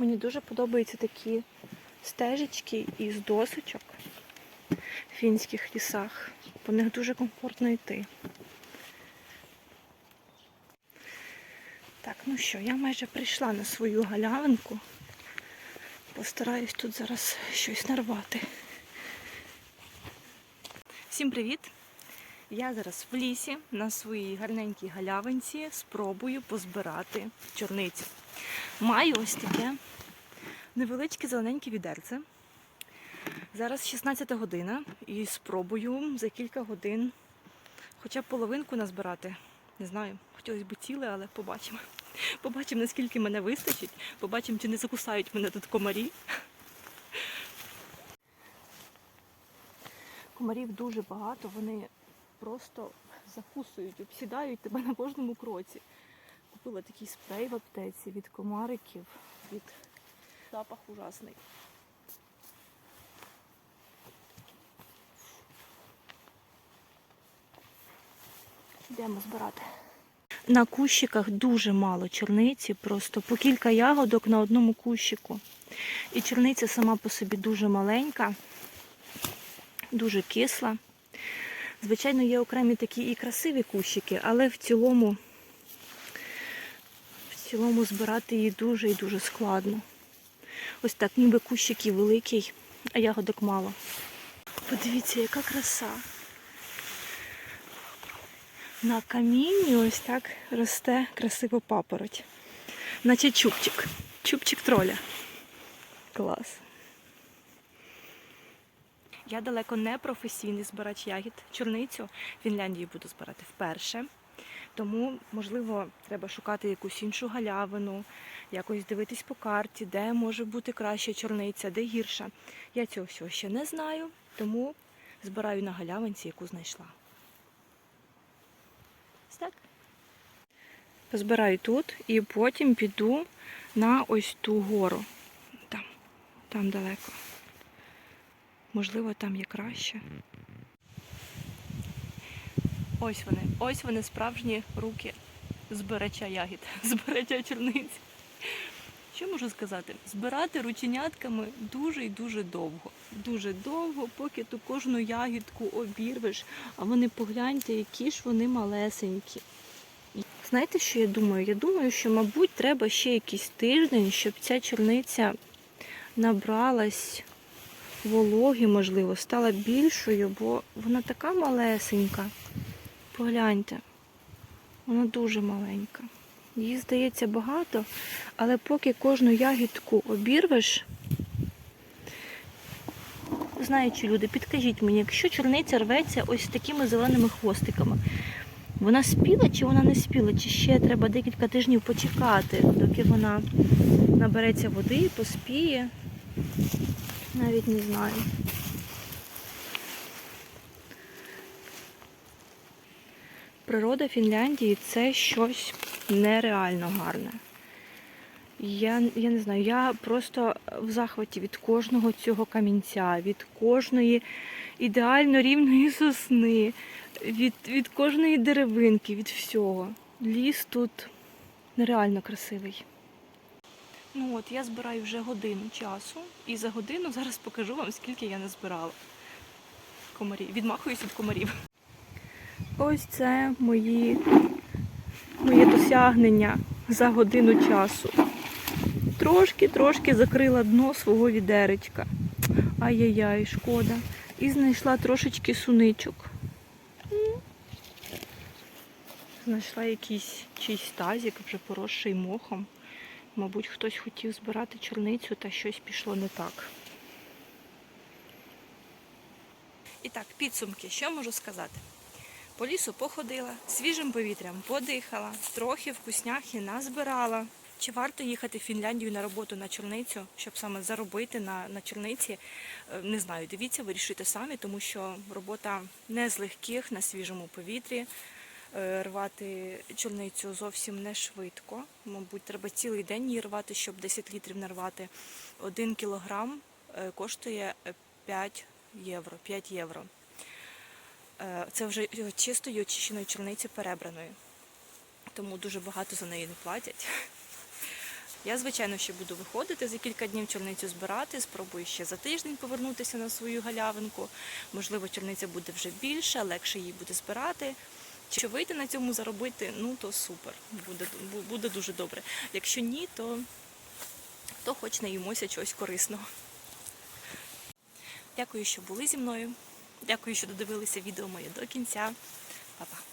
Мені дуже подобаються такі стежечки із досочок в фінських лісах. По них дуже комфортно йти. Так, ну що, я майже прийшла на свою галявинку. Постараюсь тут зараз щось нарвати. Всім привіт! Я зараз в лісі на своїй гарненькій галявинці спробую позбирати чорницю. Маю ось таке невеличке зелененьке відерце. Зараз 16 година і спробую за кілька годин хоча б половинку назбирати. Не знаю, хотілося б ціле, але побачимо. Побачимо, наскільки мене вистачить. Побачимо, чи не закусають мене тут комарі. Комарів дуже багато, вони просто закусують, обсідають тебе на кожному кроці. Купила такий спрей в аптеці від комариків, від запах ужасний. Йдемо збирати. На кущиках дуже мало чорниці, просто по кілька ягодок на одному кущику. І чорниця сама по собі дуже маленька, дуже кисла. Звичайно, є окремі такі і красиві кущики, але в цілому, цілому збирати її дуже і дуже складно. Ось так, ніби кущики великий, а ягодок мало. Подивіться, яка краса. На камінні ось так росте красиво папороть. Наче чубчик. Чубчик троля. Клас. Я далеко не професійний збирач ягід. Чорницю в Фінляндії буду збирати вперше. Тому, можливо, треба шукати якусь іншу галявину, якось дивитись по карті, де може бути краща чорниця, де гірша. Я цього всього ще не знаю, тому збираю на галявинці, яку знайшла. Так. Позбираю тут і потім піду на ось ту гору. Там, там далеко. Можливо, там є краще. Ось вони. Ось вони справжні руки збирача ягід, збирача чорниць. Що можу сказати? Збирати рученятками дуже і дуже довго. Дуже довго, поки ту кожну ягідку обірвеш, а вони погляньте, які ж вони малесенькі. Знаєте, що я думаю? Я думаю, що, мабуть, треба ще якийсь тиждень, щоб ця чорниця набралась вологи, можливо, стала більшою, бо вона така малесенька. Погляньте, вона дуже маленька. Її здається багато, але поки кожну ягідку обірвеш, знаючи люди, підкажіть мені, якщо чорниця рветься ось такими зеленими хвостиками, вона спіла чи вона не спіла, чи ще треба декілька тижнів почекати, доки вона набереться води поспіє. Навіть не знаю. Природа Фінляндії це щось нереально гарне. Я, я не знаю, я просто в захваті від кожного цього камінця, від кожної ідеально рівної сосни, від, від кожної деревинки, від всього. Ліс тут нереально красивий. Ну от, я збираю вже годину часу, і за годину зараз покажу вам, скільки я назбирала комарів. Відмахуюсь від комарів. Ось це мої, моє досягнення за годину часу. Трошки-трошки закрила дно свого відеречка. Ай-яй-яй, шкода. І знайшла трошечки суничок. Знайшла якийсь чийсь тазик, вже поросший мохом. Мабуть, хтось хотів збирати чорницю та щось пішло не так. І так, підсумки, що можу сказати? По лісу походила, свіжим повітрям подихала, трохи вкусняхи назбирала. Чи варто їхати в Фінляндію на роботу на чорницю, щоб саме заробити на, на чорниці? Е, Не знаю, дивіться, вирішуйте самі, тому що робота не з легких на свіжому повітрі. Е, Рвати чорницю зовсім не швидко. Мабуть, треба цілий день її рвати, щоб 10 літрів нарвати. Один кілограм е, коштує е, 5 євро. 5 євро. Е, Це вже чистої очищеної чорниці перебраної. Тому дуже багато за неї не платять. Я, звичайно, ще буду виходити за кілька днів чорницю збирати, спробую ще за тиждень повернутися на свою галявинку. Можливо, чорниця буде вже більше, легше її буде збирати. Якщо вийде на цьому заробити, ну то супер, буде, буде дуже добре. Якщо ні, то, то хоч наїмося чогось корисного. Дякую, що були зі мною. Дякую, що додивилися відео моє до кінця. Па-па.